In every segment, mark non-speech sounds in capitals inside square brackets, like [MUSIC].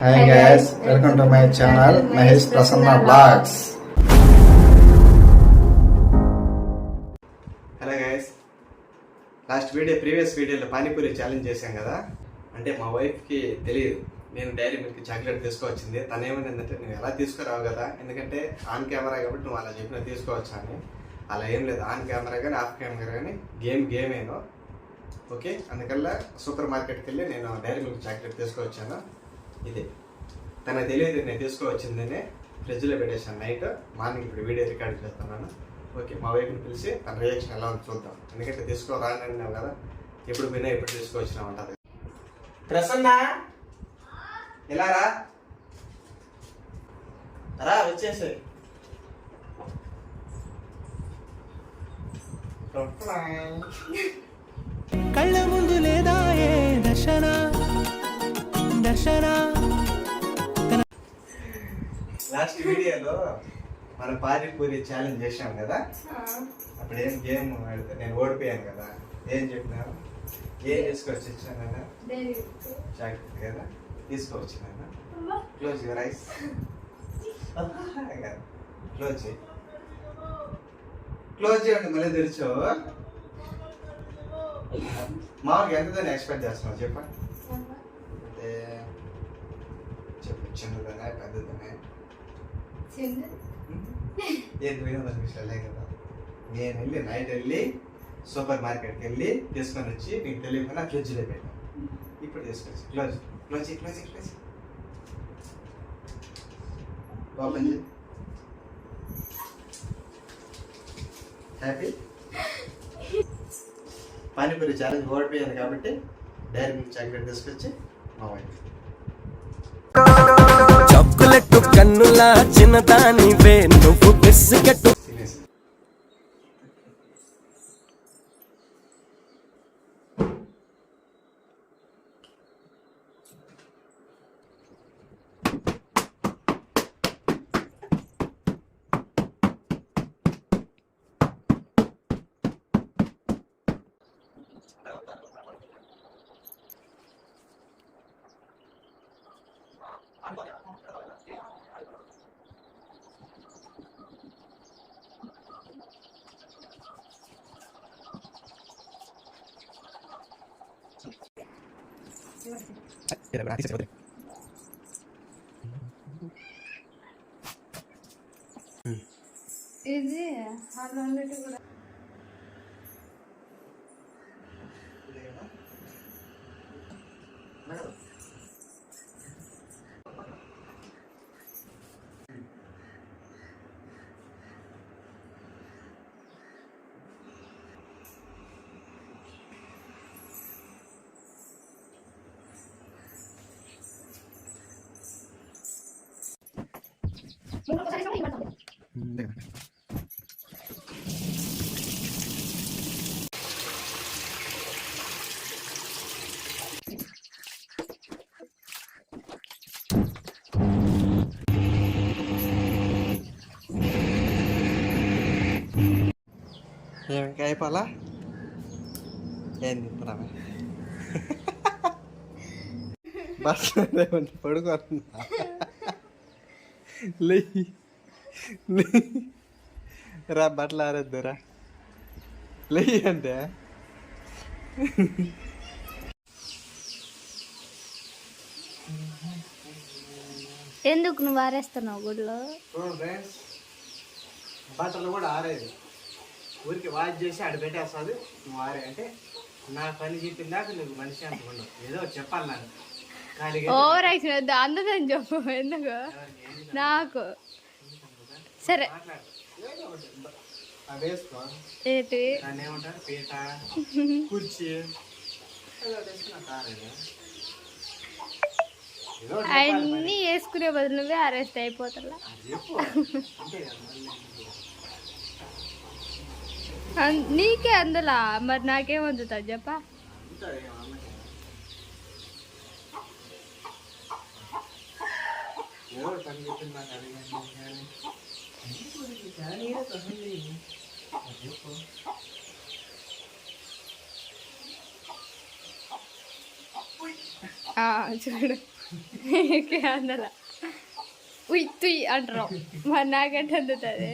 Hi guys welcome to my channel Mahesh Prasanna blogs hello guys last video previous వీడియోలో panipuri challenge చేశాం కదా? అంటే మా వైఫ్కి తెలియదు నేను డైరీ మిల్క్ చాక్లెట్ తీసుకోవచ్చింది. తను ఏమైందంటే నువ్వు ఎలా తీసుకురావు కదా? ఎందుకంటే ఆన్ కెమెరా కాబట్టి నువ్వు అలా చెప్పిన తీసుకోవచ్చు అని. అలా ఏం లేదు. ఆన్ కెమెరా కానీ ఆఫ్ కెమెరా కానీ గేమ్ గేమ్ ఏనో. ఓకే అందుకల్లా సూపర్ మార్కెట్కి వెళ్ళి నేను డైరీ మిల్క్ చాక్లెట్ తీసుకొచ్చాను ఇది. తనకు తెలియదు నేను తీసుకువచ్చిందని ఫ్రిడ్జ్లో పెట్టేశాను నైట్ మార్నింగ్ ఇప్పుడు వీడియో రికార్డ్ చేస్తున్నాను. ఓకే మా వైఫ్ని పిలిచి తన రియాక్షన్ ఎలా ఉందో చూద్దాం. ఎందుకంటే తీసుకోరానన్నావు కదా ఎప్పుడు పోయినా ఎప్పుడు తీసుకువచ్చినా ఉంటుంది ప్రసన్న? ఎలా రా? రా వచ్చేసి కళ్ళ ముందు లేదా ఏ దర్శనా? దర్శన. లాస్ట్ వీడియోలో మన పానీపూరి ఛాలెంజ్ చేశాం కదా? అప్పుడు ఏం గేమ్ ఆడితే నేను ఓడిపోయాను కదా? ఏం చెప్పినాను ఏం తీసుకొచ్చి ఇచ్చాను చాక్లెట్ కదా? తీసుకోవచ్చు నాన్న క్లోజ్ ఐస్ క్లోజ్ చేయి. క్లోజ్ చేయండి మళ్ళీ తెరిచో? [LAUGHS] మామూలుగా ఎంతదని ఎక్స్పెక్ట్ చేస్తున్నావు చెప్పండి చిన్నదనే పెద్దదనే ఏది పోయినా విషయాలే కదా నేను వెళ్ళి నైట్ వెళ్ళి సూపర్ మార్కెట్కి వెళ్ళి తీసుకొని వచ్చి నీకు తెలియకుండా ఫ్రిడ్జ్లో పెట్టాను. ఇప్పుడు తీసుకొచ్చి close close close close open happy pani puri challenge ఓడిపోయాను కాబట్టి డైరీ మిల్క్ చాక్లెట్ తీసుకొచ్చి మా వైఫ్ చాక్లెట్ కన్నులా చిన్నదానివే. నువ్వు బిస్కెట్ తినేసి ఇది అలా ఉన్నట్టు కూడా. ఏమికాయ పాల ఏం తింటున్నావా? బస్ పడుకోవాలి లేయి రా బట్టలు ఆరేద్దురా లేయి అంటే. ఎందుకు నువ్వు ఆరేస్తున్నావు గుడిలో? బట్టలు కూడా ఆరేది. ఊరికి వాచ్ చేసి ఆడ పెట్టేస్తుంది. నువ్వు ఆరే అంటే నా పని చెప్పిందాక నువ్వు మనిషి అనుకున్నావు ఏదో చెప్పాలి నాకు. ఓవర్ యాక్షన్ అందదని చెప్పు ఎందుకు? నాకు. సరే. ఏంటి. అన్నీ వేసుకునే బదులు నువ్వే ఎందుకు? అన్- నీకే అందులా? మరి నాకేం అందుతుంది చెప్పా. పని చెప్పింది చూడు. అందులో. ఉయ్ తుయ్ అంటారు. మరి నాకంటే అందుతుంది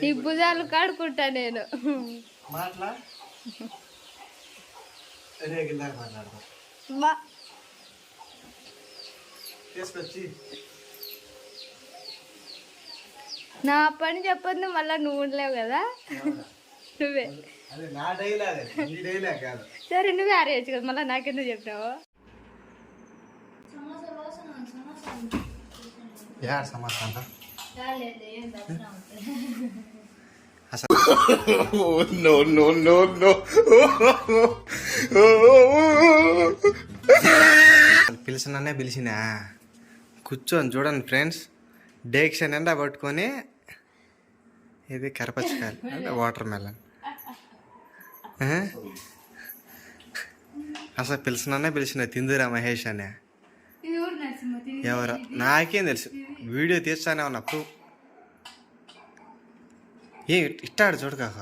నీ భుజాలు కాడుకుంటా నేను. తీసుకొచ్చి. నా పని చెప్పొద్దు మళ్ళీ నువ్వు ఉండలేవు కదా? నువ్వే. అదే నా డైలాగ్ నీ డైలాగ్ కాదు. సరే నువ్వే ఆరేయచ్చు కదా మళ్ళీ నాకెందుకు చెప్పినావు? యార్ సమస్య అంట పిలిచినానే పిలిచినా. కూర్చొని చూడండి ఫ్రెండ్స్ డేక్షన్ ఎండా పట్టుకొని ఇది కరపచ్చకాయలు అంటే వాటర్ మెలన్ అసలు పిలిచినానే పిలిచిన తిందురా మహేష్ అనే. ఎవరు నాకేం తెలుసు. వీడియో తీస్తానే ఉన్నా ప్రూఫ్ ఏ ఇట్టాడు చూడకాక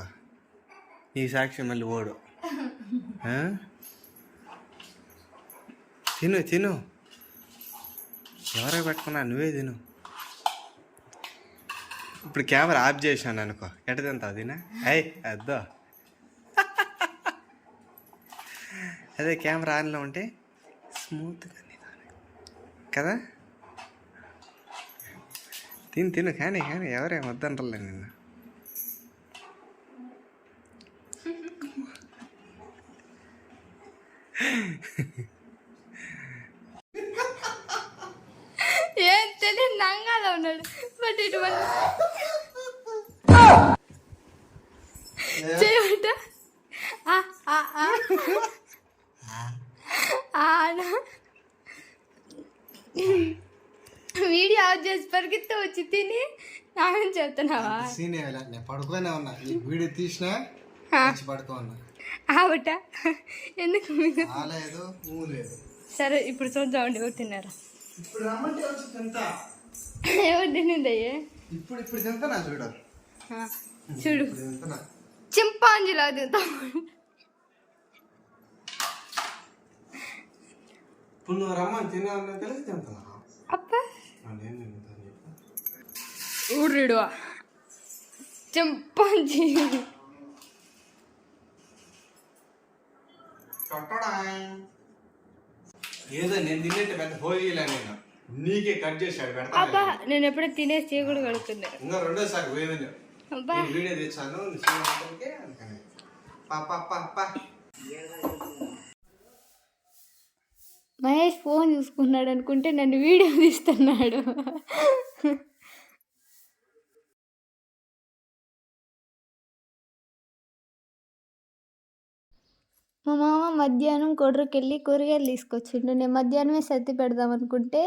నీ సాక్షి మళ్ళీ ఓడు? తిను తిను. ఎవరో పెట్టుకున్నా నువ్వే తిను. ఇప్పుడు కెమెరా ఆఫ్ చేశాను అనుకో. ఎట తింటావు తినా అయ్ అద్దో. అదే కెమెరా ఆన్లో ఉంటే స్మూత్గా కదా? తిను తిను కానీ కానీ ఎవరేం వద్దంటారులే నిన్ను ఏం తెలియదు నంగాలో ఉన్నాడు బట్ ఇటు మళ్ళీ చేయమంట. వీడియో ఆఫ్ చేసి పరిగెత్తే వచ్చి తిని నామని చెప్తున్నావా సీన్ నేను పడుకోనే ఉన్నా. వీడియో తీసినా పడుకో ఉన్నా ఆవట ఎందుకు మీకు సరే ఇప్పుడు చూద్దామండి. తిన్నారా? ఇప్పుడు ఎవరు తినిందయ్యే ఇప్పుడు ఇప్పుడు తింటానా చూడు. చూడు. తింటున్నా. చింపాంజీలా తింటాం. ఇప్పుడు నువ్వు రమ్మని తిన్నా తెలిసి తింటున్నా. అప్ప. నేను తింటాను చెప్పు. ఊర్రుడు చింపాంజీ. ఏదో నేను తిన్నట్టు పెద్ద పోయిలే నేను. నీకే కట్ చేశాడు అబ్బా నేను. ఎప్పుడో తినేసి చీకుడు కడుక్కున్నా ఇంకా రెండోసారి పోయింది అబ్బా. వీడియో తెచ్చాను నీ శ్రీమంతుడికి అందుకని. పా పా పా పా. మహేష్ ఫోన్ చూసుకున్నాడు అనుకుంటే నన్ను వీడియో తీస్తున్నాడు. మధ్యాహ్నం కొర్రకెళ్ళి కూరగాయలు తీసుకొచ్చిండు. నేను మధ్యాహ్నమే సర్ది పెడదాం అనుకుంటే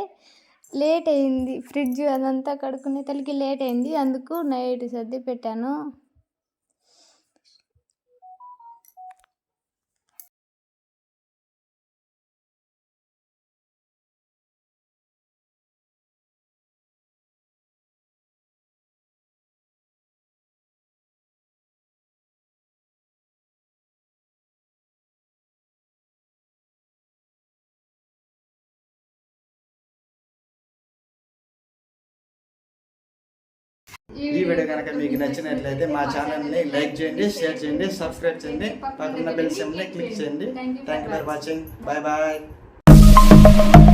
లేట్ అయింది. ఫ్రిడ్జ్ అదంతా కడుక్కునే తలకి లేట్ అయింది. అందుకు నైట్ సర్ది పెట్టాను. ఈ వీడియో కనుక మీకు నచ్చినట్లయితే మా ఛానల్ని లైక్ చేయండి షేర్ చేయండి సబ్స్క్రైబ్ చేయండి. పక్కన బెల్ సింబల్ని క్లిక్ చేయండి. Thank you for watching bye bye